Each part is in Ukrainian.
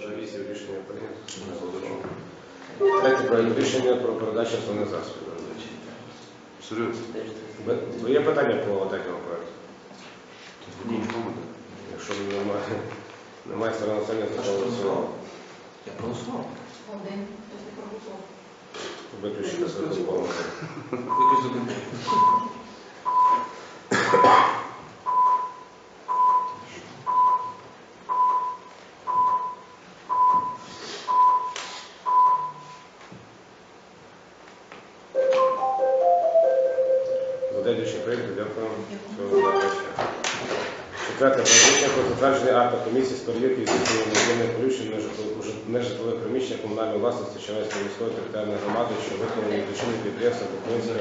За вісім рішення прийнято. Третє проект рішення про передачу основних засобів. Серйозно? Ви- Є питання по третьому проекту? Ні. Якщо немає, немає сторони населення, то голосувало. Я проголосував. Один. Хтось проголосував. Виключити свою полностью. Якось один. Четверте проект про затвердження акта комісії з перевірки здійснення надійних порушень нежитлових приміщень комунальної власності Чернівської міської територіальної громади, що виконані дочинні підприємства Буковинської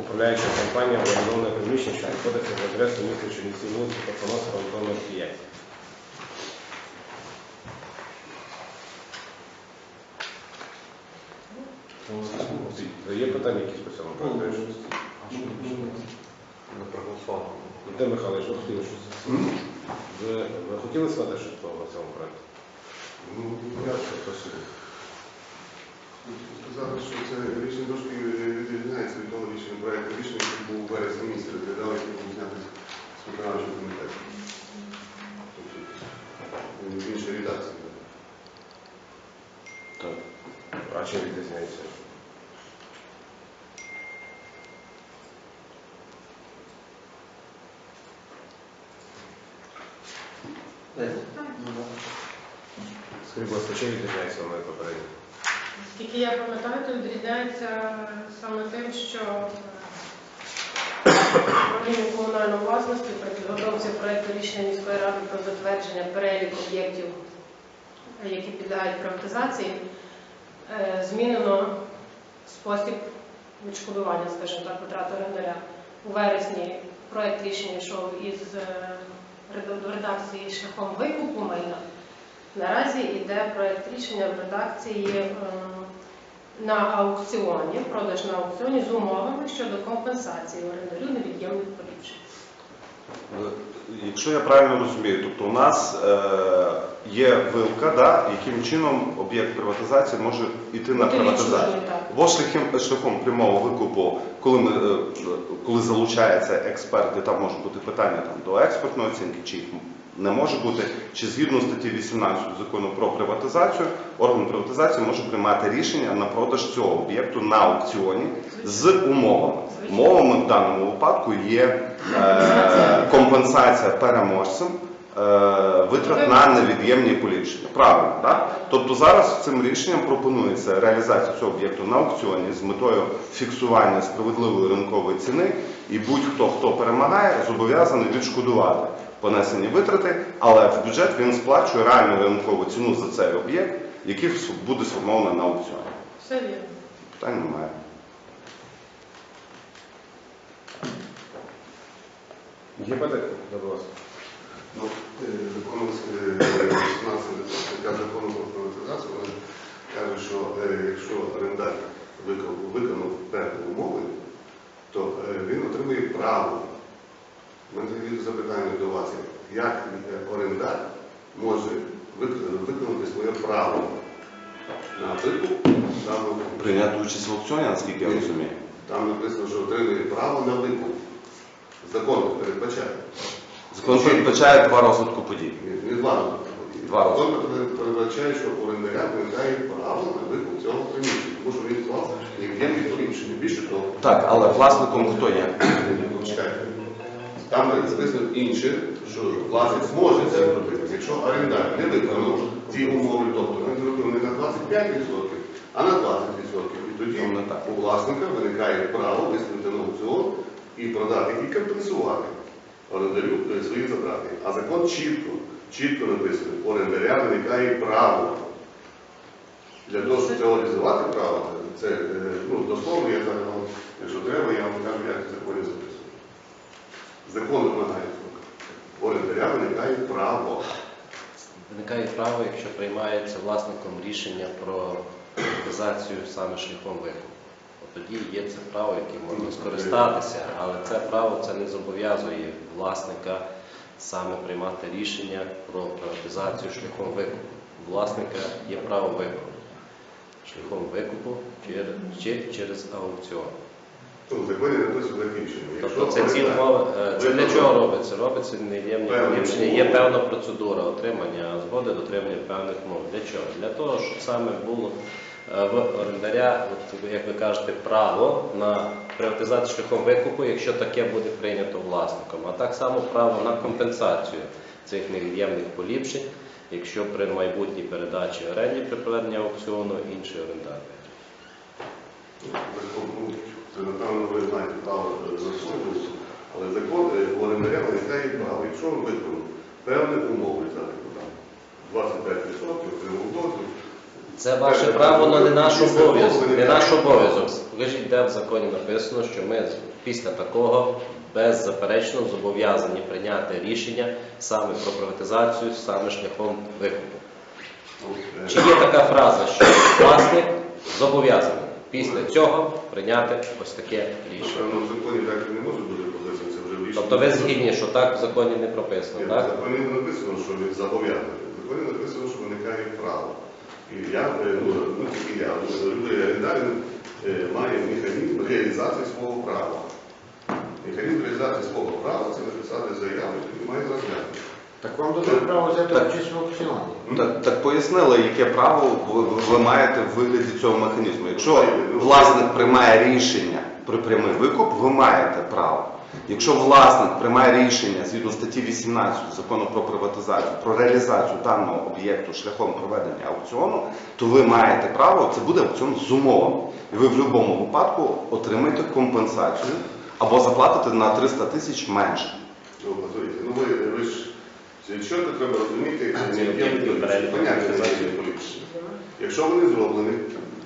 управляюча компанія орендоване приміщення, що знаходиться в адресу міста Чернівці, вулиця Пацанова, номер 5. Є питання якісь по цьому? Не проголосував. Де Михайлович, ви хотіли щось? Ви, ви хотіли сказати щось по цьому проекту? Ну, я спасибо. Сказати, що це рішення трошки відрізняється від того рішення проєкту рішення, який був у вересні місяці, розглядали, який був знятий з виконавчого комітету. Тобто, в іншій редакції. Так. А чим відрізняється? Скажіть, будь чим відрізняється воно від? Наскільки я пам'ятаю, то відрізняється саме тим, що е, управління комунальної власності при підготовці проєкту рішення міської ради про затвердження переліку об'єктів, які підлягають приватизації, е, змінено спосіб відшкодування, скажімо так, витрат орендаря. У вересні проєкт рішення йшов із е, редакції шляхом викупу майна. Наразі йде проект рішення в редакції е, на аукціоні, продаж на аукціоні з умовами щодо компенсації орендарю невід'ємних поліпшень. Якщо я правильно розумію, тобто у нас е, є вилка, да, яким чином об'єкт приватизації може йти на приватизацію. відчужений. Бо шляхом, шляхом прямого викупу, коли, ми, е, коли залучається експерт, і там може бути питання там, до експертної оцінки, чи їх не може бути, чи згідно статті 18 закону про приватизацію, орган приватизації може приймати рішення на продаж цього об'єкту на аукціоні з умовами. Умовами в даному випадку є е, компенсація переможцям е, витрат на невід'ємні поліпшення. Правильно, так? Тобто зараз цим рішенням пропонується реалізація цього об'єкту на аукціоні з метою фіксування справедливої ринкової ціни, і будь-хто, хто перемагає, зобов'язаний відшкодувати понесені витрати, але в бюджет він сплачує реальну ринкову ціну за цей об'єкт, який буде сформований на аукціоні. Все вірно. Питань немає. Є питання? Будь ласка. Ну, законом е, 18 стаття закону про приватизацію, вона каже, що е, якщо орендар виконав, виконав певні умови, то е, він отримує право. У мене запитання до вас, як орендар може виконати своє право на викуп даного Прийняти участь в аукціоні, наскільки я розумію. Там написано, що отримує право на викуп. Закон передбачає. Закон передбачає два розвитку подій. Не- Не два роки. Два. Закон передбачає, що орендаря виникає право на викуп цього приміщення, тому що він склав невід'ємні поліпшення. Більше того, Так, але власником хто є? чекайте, там записано інше, що власник зможе це зробити. Якщо орендар не виконав ті умови, тобто він зробив не на 25%, а на 20%. І тоді у власника виникає право виставити на аукціон і продати, і компенсувати орендарю е, свої затрати. А закон чітко, чітко написано, у орендаря виникає право. Для того, щоб це реалізувати право, це е, ну, дословно, я зараз якщо треба, я вам кажу, як це записано. Закон вимагає. У орендаря виникає право. Виникає право, якщо приймається власником рішення про приватизацію саме шляхом викупу. Тоді є це право, яким можна скористатися, але це право це не зобов'язує власника саме приймати рішення про приватизацію шляхом викупу. У власника є право вибору шляхом викупу чи через аукціон. Ну, законі написано закінчено. Тобто це ці умови, е, це для чого робиться? Робиться невід'ємні поліпшення. Є певна процедура отримання згоди, дотримання певних умов. Для чого? Для того, щоб саме було е, в орендаря, от, як ви кажете, право на приватизацію шляхом викупу, якщо таке буде прийнято власником, а так само право на компенсацію цих невід'ємних поліпшень, якщо при майбутній передачі оренді при проведенні аукціону інший орендар. Напевно, ви знаєте право е, але закон орендаря виникає право. Якщо він виконав певні умови, зараз там 25% отримав дозвіл, Це ваше право, але не наш обов'язок. Не наш обов'язок. Покажіть, де в законі написано, що ми після такого беззаперечно зобов'язані прийняти рішення саме про приватизацію, саме шляхом викупу. ну, е, Чи є така фраза, що власник зобов'язаний після цього прийняти ось таке рішення? Напевно, в законі так і не може бути позиція, це вже в рішенні. Тобто ви згідні, що так в законі не прописано, Ні, в так? законі не написано, що він зобов'язаний. В законі написано, що виникає право. І я, е, ну, ну тільки я, ну, любий орендар е, має механізм реалізації свого права. Механізм реалізації свого права це написати заяву, і має розглянути. Так вам дадуть право взяти Так. участь в аукціоні. Так, так пояснили, яке право ви, ви маєте в вигляді цього механізму. Якщо власник приймає рішення про прямий викуп, ви маєте право. Якщо власник приймає рішення згідно статті 18 закону про приватизацію, про реалізацію даного об'єкту шляхом проведення аукціону, то ви маєте право, це буде аукціон з умовами. І ви в будь-якому випадку отримаєте компенсацію або заплатите на 300 тисяч менше. Ну, ну ви, ви ж що це треба розуміти, не переліку поняття не поліпшення. Якщо вони зроблені,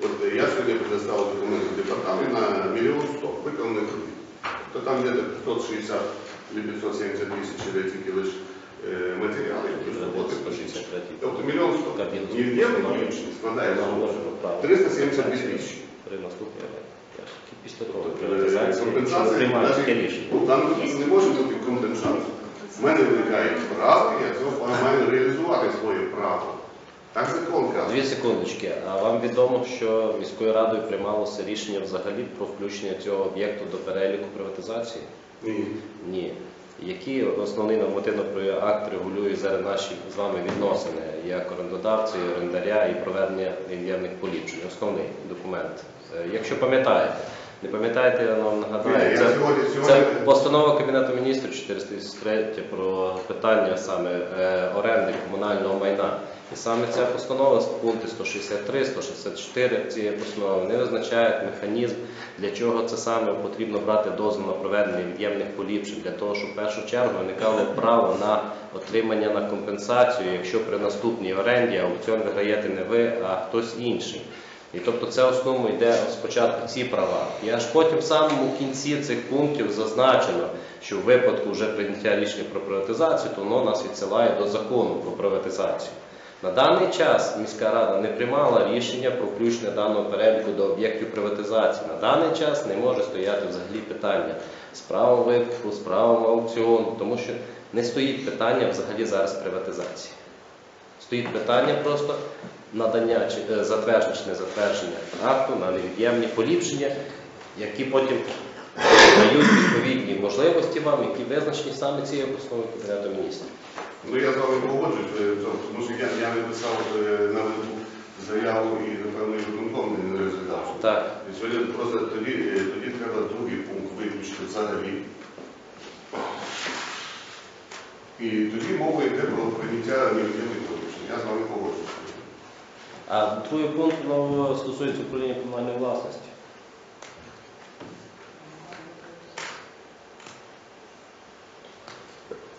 от е, я сьогодні предоставив документи в департамент на мільйон сто виконаних робіт. То там є 560 чи 570 тисяч де тільки лише е, матеріали, плюс роботи почисті. 63. Тобто мільйон сто. Кабіну. Невід'ємне поліпшення складає Ми говоримо про право. 372 тисячі. При наступній Після того Тобто, приватизації, якщо компенсація приймають таке рішення. Ну, Там не може бути компенсація. У мене виникає право, я цього маю реалізувати своє право. Так закон каже. Дві секундочки. А вам відомо, що міською радою приймалося рішення взагалі про включення цього об'єкту до переліку приватизації? Ні. Ні. Які основний нормативно-правовий акт регулює зараз наші з вами відносини як орендодавця, і орендаря і проведення нев'ємних поліпшень? Основний документ. Е, Якщо пам'ятаєте, не пам'ятаєте, я вам нагадаю. Це, це постанова Кабінету міністрів 433 про питання саме е, оренди комунального майна. І саме ця постанова, пункти 163, 164 цієї постанови, вони визначають механізм, для чого це саме потрібно брати дозвіл на проведення від'ємних поліпшень, для того, щоб в першу чергу виникало право на отримання на компенсацію, якщо при наступній оренді аукціон виграєте не ви, а хтось інший. І тобто це в основному йде спочатку ці права. І аж потім в самому кінці цих пунктів зазначено, що в випадку вже прийняття рішення про приватизацію, то воно нас відсилає до закону про приватизацію. На даний час міська рада не приймала рішення про включення даного переліку до об'єктів приватизації. На даний час не може стояти взагалі питання з правом викупу, з правом аукціону, тому що не стоїть питання взагалі зараз приватизації. Стоїть питання просто надання чи е, затвердження чи не затвердження акту на невід'ємні поліпшення, які потім дають відповідні можливості вам, які визначені саме цією постановою Кабінету міністрів. Ну я з вами погоджуюсь е, тому що я, я не писав на листу заяву і, напевно, і виконком не розглядав. Так. І Сьогодні просто тоді, е, тоді треба другий пункт виключити взагалі. І тоді мова йде про прийняття невід'ємних поліпшень. Я з вами погоджуюсь. А другий пункт ну, стосується управління комунальної власності.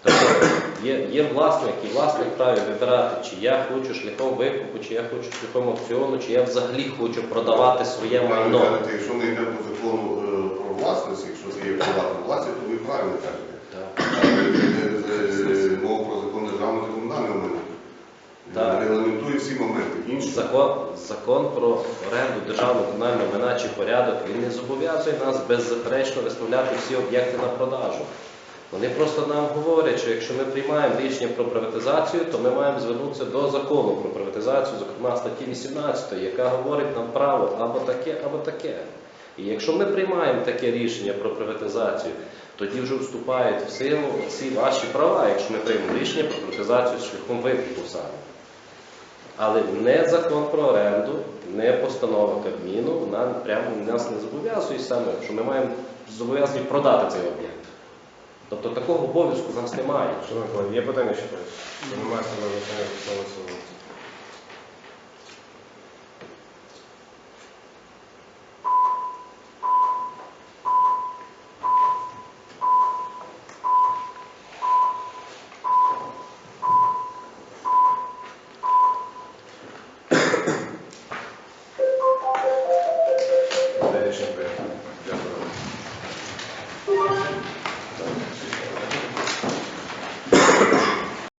Тобто є, є власник, і власник вправі вибирати, чи я хочу шляхом викупу, чи я хочу шляхом аукціону, чи я взагалі хочу продавати своє майно. кажете, Якщо ми йдемо по закону е, про власність, якщо це є приватна власність, то ви правильно кажете. Так. Е, е, Мова про закон державного та комунального майна. Так. Регламентує всі моменти. Інші Закон, закон про оренду державного комунального майна чи порядок, він не зобов'язує нас беззаперечно виставляти всі об'єкти на продажу. Вони просто нам говорять, що якщо ми приймаємо рішення про приватизацію, то ми маємо звернутися до закону про приватизацію, зокрема статті 18, яка говорить нам право або таке, або таке. І якщо ми приймаємо таке рішення про приватизацію, тоді вже вступають в силу ці ваші права, якщо ми приймемо рішення про приватизацію шляхом викупу саме. Але не закон про оренду, не постанова Кабміну, вона прямо нас не зобов'язує саме, що ми маємо зобов'язані продати цей об'єкт. Тобто такого обов'язку в нас немає. Шановні колеги, є питання ще? Немає саме голосування.